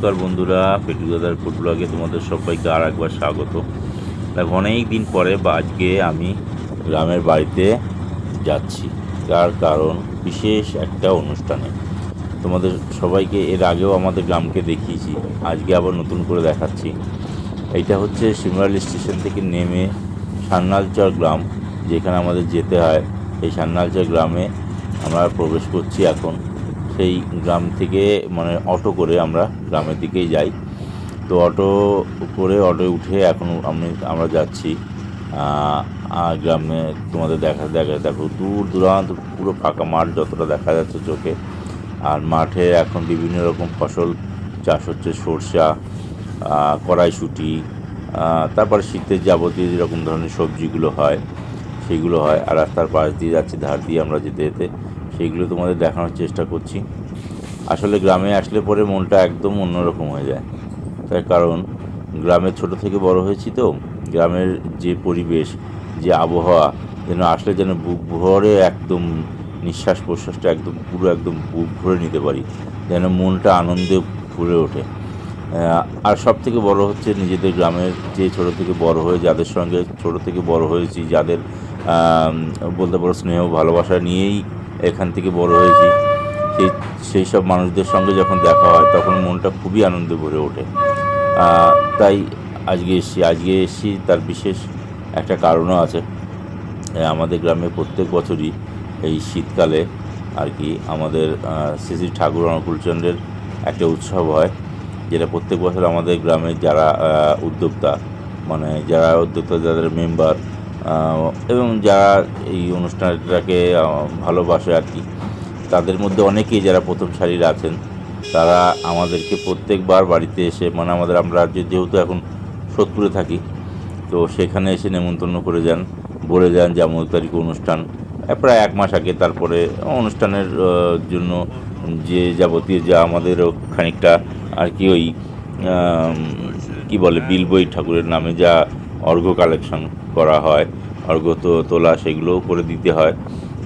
নমস্কার বন্ধুরা পেটু দাদার ফুড ব্লগে তোমাদের সবাইকে আর একবার স্বাগত। দেখো অনেক দিন পরে বা আজকে আমি গ্রামের বাড়িতে যাচ্ছি। তার কারণ বিশেষ একটা অনুষ্ঠানে। তোমাদের সবাইকে এর আগেও আমাদের গ্রামকে দেখিয়েছি, আজকে আবার নতুন করে দেখাচ্ছি। এইটা হচ্ছে সিমরাল স্টেশন থেকে নেমে সান্নালচর গ্রাম, যেখানে আমাদের যেতে হয়। এই সান্নালচর গ্রামে আমরা প্রবেশ করছি এখন। সেই গ্রাম থেকে মানে অটো করে আমরা গ্রামের দিকেই যাই। তো অটো করে, অটো উঠে এখন আমি, আমরা যাচ্ছি গ্রামে তোমাদের দেখা দেখা, দেখো, দূর দূরান্ত পুরো ফাঁকা মাঠ যতটা দেখা যাচ্ছে চোখে। আর মাঠে এখন বিভিন্ন রকম ফসল চাষ হচ্ছে, সরষা কড়াইশুঁটি তারপরে শীতের যাবতীয় যেরকম ধরনের সবজিগুলো হয় সেইগুলো হয়। আর রাস্তার পাশ দিয়ে যাচ্ছি, ধার দিয়ে আমরা যেতে যেতে সেইগুলো তোমাদের দেখানোর চেষ্টা করছি। আসলে গ্রামে আসলে পরে মনটা একদম অন্যরকম হয়ে যায়। তার কারণ গ্রামে ছোট থেকে বড় হয়েছি তো, গ্রামের যে পরিবেশ, যে আবহাওয়া, যেন আসলে যেন বুক ভরে একদম নিঃশ্বাস প্রশ্বাসটা একদম পুরো একদম বুক ভরে নিতে পারি, যেন মনটা আনন্দে ভরে ওঠে। আর সব থেকে বড় হচ্ছে নিজেদের গ্রামের যে ছোট থেকে বড় হয়ে, যাদের সঙ্গে ছোট থেকে বড় হয়েছি, যাদের বলতে পারো স্নেহ ভালোবাসা নিয়েই এখান থেকে বড় হয়েছি। সেই সেই সব মানুষদের সঙ্গে যখন দেখা হয়, তখন মনটা খুবই আনন্দে ভরে ওঠে। তাই আজকে এসেছি। আজকে এসেছি, তার বিশেষ একটা কারণও আছে। আমাদের গ্রামে প্রত্যেক বছরই এই শীতকালে আর কি আমাদের শ্রী শ্রী ঠাকুর অনুকূলচন্দ্রের একটা উৎসব হয়, যেটা প্রত্যেক বছর আমাদের গ্রামের যারা উদ্যোক্তা মানে যারা উদ্যোক্তা, যাদের মেম্বার এবং যারা এই অনুষ্ঠানটাকে ভালোবাসে আর কি, তাদের মধ্যে অনেকেই যারা প্রথম সারির আছেন, তারা আমাদেরকে প্রত্যেকবার বাড়িতে এসে মানে আমাদের আমরা যেহেতু এখন সোদপুরে থাকি, তো সেখানে এসে নেমন্তন্ন করে যান, বলে যান যে আমুক তারিখ অনুষ্ঠান। প্রায় এক মাস আগে তারপরে অনুষ্ঠানের জন্য যে যাবতীয় যা আমাদেরও খানিকটা আর কি ওই কি বলে বিল বই ঠাকুরের নামে যা অর্ঘ্য কালেকশন করা হয়, অর্ঘ্য তো তোলা সেগুলোও করে দিতে হয়।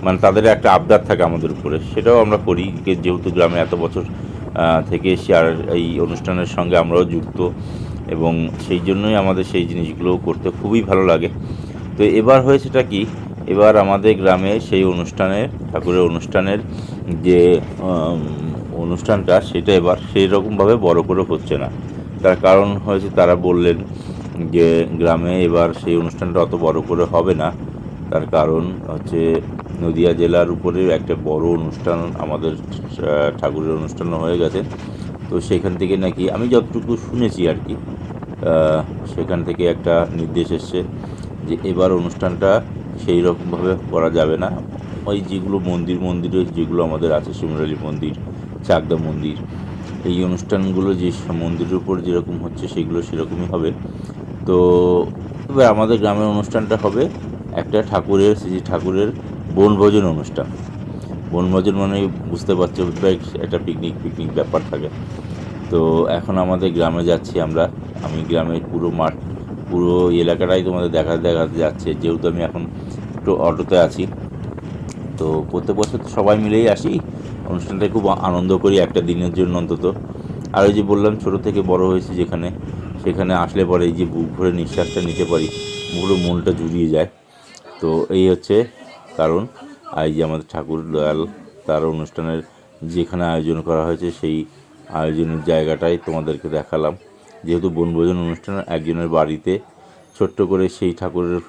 মানে তাদের একটা আবদার থাকে আমাদের উপরে। সেটাও আমরা করি। যেহেতু গ্রামে এত বছর থেকে এসে আর এই অনুষ্ঠানের সঙ্গে আমরাও যুক্ত এবং সেই জন্যই আমাদের সেই জিনিসগুলোও করতে খুবই ভালো লাগে। তো এবার হয়েছেটা কি? এবার আমাদের গ্রামে সেই অনুষ্ঠানের ঠাকুরের অনুষ্ঠানের যে অনুষ্ঠানটা, সেটা এবার সেই রকমভাবে বড় করে হচ্ছে না। তার কারণ হয়েছে, তারা বললেন যে গ্রামে এবার সেই অনুষ্ঠানটা অত বড় করে হবে না। তার কারণ হচ্ছে নদিয়া জেলার উপরে একটা বড় অনুষ্ঠান আমাদের ঠাকুরের অনুষ্ঠানও হয়ে গেছে। তো সেখান থেকে নাকি আমি যতটুকু শুনেছি আর কি সেখান থেকে একটা নির্দেশ এসছে যে এবার অনুষ্ঠানটা সেই রকমভাবে করা যাবে না। ওই যেগুলো মন্দির মন্দিরে যেগুলো আমাদের আছে, শিমরালি মন্দির, চাকদা মন্দির, এই অনুষ্ঠানগুলো যে মন্দিরের উপর যেরকম হচ্ছে সেগুলো সেরকমই হবে। তো এবার আমাদের গ্রামের অনুষ্ঠানটা হবে একটা ঠাকুরের, শ্রী ঠাকুরের বনভোজন অনুষ্ঠান। বনভোজন মানে বুঝতে পারছ একটা পিকনিক পিকনিক ব্যাপার থাকে। তো এখন আমাদের গ্রামে যাচ্ছি আমরা। আমি গ্রামের পুরো মাঠ, পুরো এলাকাটাই তোমাদের দেখা, দেখাতে যাচ্ছে। যেহেতু আমি এখন একটু অটোতে আছি, তো প্রত্যেক বছর তো সবাই মিলেই আসি। অনুষ্ঠানটা খুব আনন্দ করি একটা দিনের জন্য অন্তত। আর ওই যে বললাম, ছোট থেকে বড় হয়েছি যেখানে। সেখানে আসলে পরে এই যে বুক ভরে নিঃশ্বাসটা নিতে পারি, পুরো মনটা জুড়িয়ে যায়। তো এই হচ্ছে কারণ এই যে আমাদের ঠাকুর দয়াল তার অনুষ্ঠানের যেখানে আয়োজন করা হয়েছে সেই আয়োজনের জায়গাটাই তোমাদেরকে দেখালাম। যেহেতু বনভোজন অনুষ্ঠান, একজনের বাড়িতে ছোট্ট করে সেই ঠাকুরের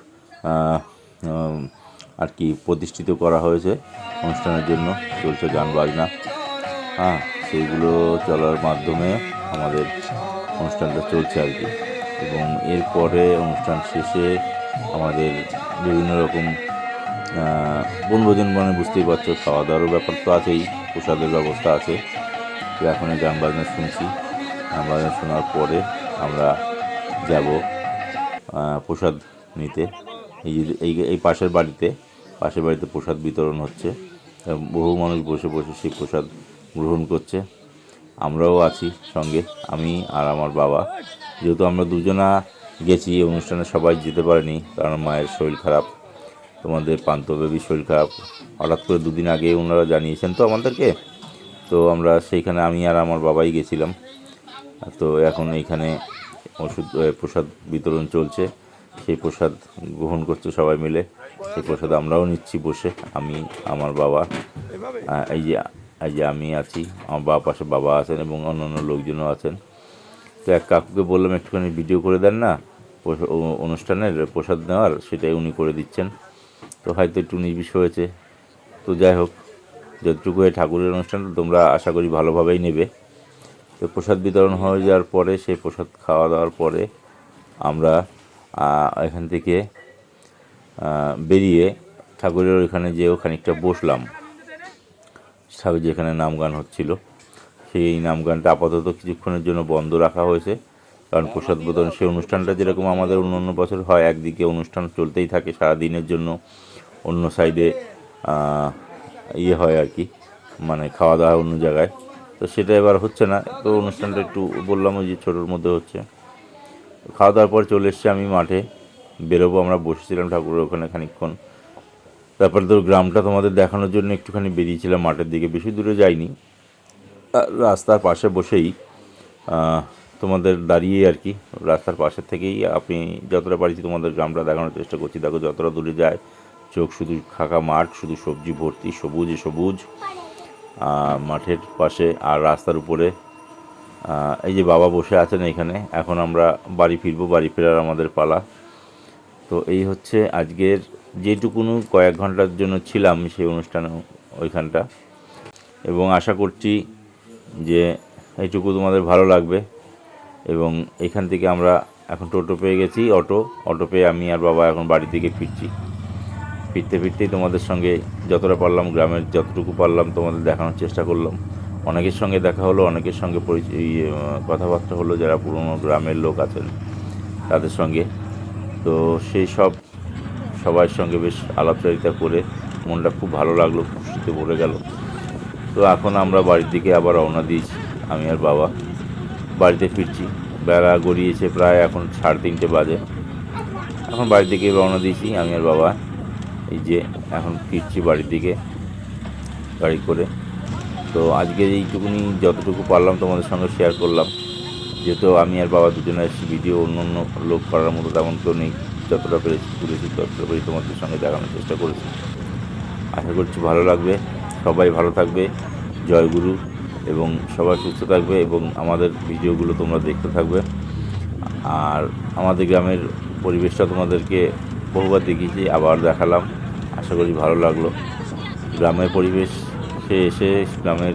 আর কি প্রতিষ্ঠিত করা হয়েছে অনুষ্ঠানের জন্য। চলছে গান বাজনা। হ্যাঁ সেইগুলো চলার মাধ্যমে আমাদের অনুষ্ঠানটা চলছে আর কি। এবং এরপরে অনুষ্ঠান শেষে আমাদের বিভিন্ন রকম বনভোজন মানে বুঝতেই পারছ খাওয়া দাওয়ারও ব্যাপার তো আছেই, প্রসাদের ব্যবস্থা আছে। তো এখন গান বাজনা শুনছি। গান বাজনা শোনার পরে আমরা যাব প্রসাদ নিতে। এই এই এই পাশের বাড়িতে পাশের বাড়িতে প্রসাদ বিতরণ হচ্ছে। বহু মানুষ বসে বসে সেই প্রসাদ গ্রহণ করছে। আমরাও আছি সঙ্গে, আমি আর আমার বাবা। যেহেতু আমরা দুজনা গেছি অনুষ্ঠানে সবাই যেতে পারেনি, কারণ মায়ের শরীর খারাপ, তোমাদের পান্ত শরীর খারাপ। হঠাৎ করে দুদিন আগে ওনারা জানিয়েছেন তো আমাদেরকে। তো আমরা সেইখানে, আমি আর আমার বাবাই গেছিলাম। তো এখন এইখানে ওষুধ প্রসাদ বিতরণ চলছে। সেই প্রসাদ গ্রহণ করছে সবাই মিলে। সেই প্রসাদ আমরাও নিচ্ছি বসে, আমি, আমার বাবা। এই যে এই যে আমি আছি। আমার বাবা পাশে বাবা আছেন এবং অন্যান্য লোকজনও আছেন। তো এক কাকুকে বললাম, একটুখানি ভিডিও করে দেন না। অনুষ্ঠানের প্রসাদ নেওয়ার, সেটাই উনি করে দিচ্ছেন। তো হয়তো একটু নির্বিষ হয়েছে। তো যাই হোক, যতটুকু এই ঠাকুরের অনুষ্ঠানটা তোমরা আশা করি ভালোভাবেই নেবে। তো প্রসাদ বিতরণ হয়ে যাওয়ার পরে, সেই প্রসাদ খাওয়া দাওয়ার পরে আমরা এখান থেকে বেরিয়ে ঠাকুরের ওইখানে যেও খানিকটা বসলাম। ঠাকুর যেখানে নাম গান হচ্ছিল, সেই নাম গানটা আপাতত কিছুক্ষণের জন্য বন্ধ রাখা হয়েছে। কারণ প্রসাদ বিতরণ সেই অনুষ্ঠানটা যেরকম আমাদের অন্য অন্য বছর হয়, একদিকে অনুষ্ঠান চলতেই থাকে সারা দিনের জন্য, অন্য সাইডে ইয়ে হয় আর কি মানে খাওয়া দাওয়া অন্য জায়গায়। তো সেটা এবার হচ্ছে না, তো অনুষ্ঠানটা একটু বললাম যে ছোটোর মধ্যে হচ্ছে। খাওয়া দাওয়ার পর চলে এসছি আমি মাঠে, বেরোবো আমরা, বসেছিলাম ঠাকুরের ওখানে খানিকক্ষণ। তারপরে তো গ্রামটা তোমাদের দেখানোর জন্য একটুখানি বেরিয়েছিলাম মাঠের দিকে, বেশি দূরে যাইনি। রাস্তার পাশে বসেই তোমাদের দাঁড়িয়ে আর কি, রাস্তার পাশে থেকেই আপনি যতটা পারছি তোমাদের গ্রামটা দেখানোর চেষ্টা করছি। দেখো যতটা দূরে যায়, চোখ শুধু ফাঁকা মাঠ, শুধু সবজি ভর্তি, সবুজ সবুজ। মাঠের পাশে আর রাস্তার উপরে এই যে বাবা বসে আছেন এখানে, এখন আমরা বাড়ি ফিরবো, বাড়ি ফেরার আমাদের পালা। তো এই হচ্ছে আজকের যেটুকুনো কয়েক ঘণ্টার জন্য ছিলাম সেই অনুষ্ঠানে ওইখানটা। এবং আশা করছি যে এইটুকু তোমাদের ভালো লাগবে। এবং এখান থেকে আমরা এখন টোটো পেয়ে গেছি, অটো। অটো পেয়ে আমি আর বাবা এখন বাড়ি থেকে ফিরছি। ফিরতে ফিরতেই তোমাদের সঙ্গে যতটা পারলাম, গ্রামের যতটুকু পারলাম তোমাদের দেখানোর চেষ্টা করলাম। অনেকের সঙ্গে দেখা হলো, অনেকের সঙ্গে পরিচয় কথাবার্তা হলো, যারা পুরনো গ্রামের লোক আছেন তাদের সঙ্গে। তো সেই সব সবার সঙ্গে বেশ আলাপচারিতা করে মনটা খুব ভালো লাগল, খুশিতে ভরে গেল। তো এখন আমরা বাড়ির দিকে আবার রওনা দিয়েছি, আমি আর বাবা। বাড়িতে ফিরছি। বেলা গড়িয়েছে প্রায় এখন সাড়ে তিনটে বাজে। এখন বাড়ির দিকে রওনা দিয়েছি, আমি আর বাবা। এই যে এখন ফিরছি বাড়ির দিকে, গাড়ি করে। তো আজকে এইটুকুনি যতটুকু পারলাম তোমাদের সঙ্গে শেয়ার করলাম। যেহেতু আমি আর বাবা দুজনে ভিডিও অন্য অন্য লোক করার মতো তেমন কেউ নেই। যতটা পেরেছি তুলেছি ততটা পেরেছি তোমাদের সঙ্গে দেখানোর চেষ্টা করেছি। আশা করছি ভালো লাগবে। সবাই ভালো থাকবে। জয়গুরু এবং সবাই সুস্থ থাকবে এবং আমাদের ভিডিওগুলো তোমরা দেখতে থাকবে। আর আমাদের গ্রামের পরিবেশটা তোমাদেরকে বহুবার দেখিয়েছি, আবার দেখালাম। আশা করি ভালো লাগল। গ্রামের পরিবেশ সে এসে গ্রামের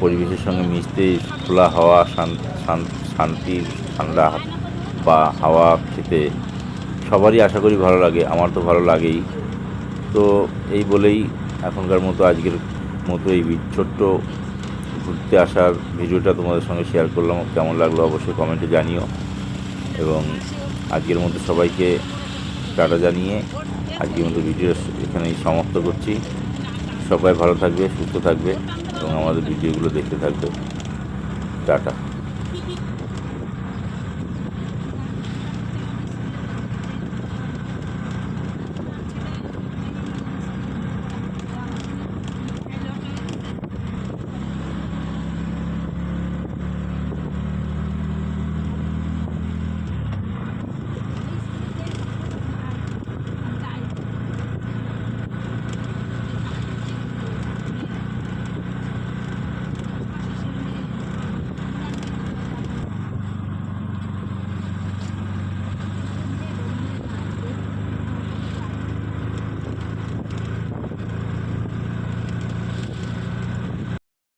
পরিবেশের সঙ্গে মিশতে খোলা হাওয়া, শান- শান- শান্তি, ঠান্ডা বা হাওয়া খেতে সবারই আশা করি ভালো লাগে, আমার তো ভালো লাগেই। তো এই বলেই এখনকার মতো আজকের মতো এই ছোট্ট ঘুরতে আসার ভিডিওটা তোমাদের সঙ্গে শেয়ার করলাম। কেমন লাগল অবশ্যই কমেন্টে জানিও। এবং আজকের মতো সবাইকে টাটা জানিয়ে আজকের মতো ভিডিও এখানেই সমাপ্ত করছি। সবাই ভালো থাকবে, সুস্থ থাকবে এবং আমাদের ভিডিওগুলো দেখতে থাকবে। টাটা।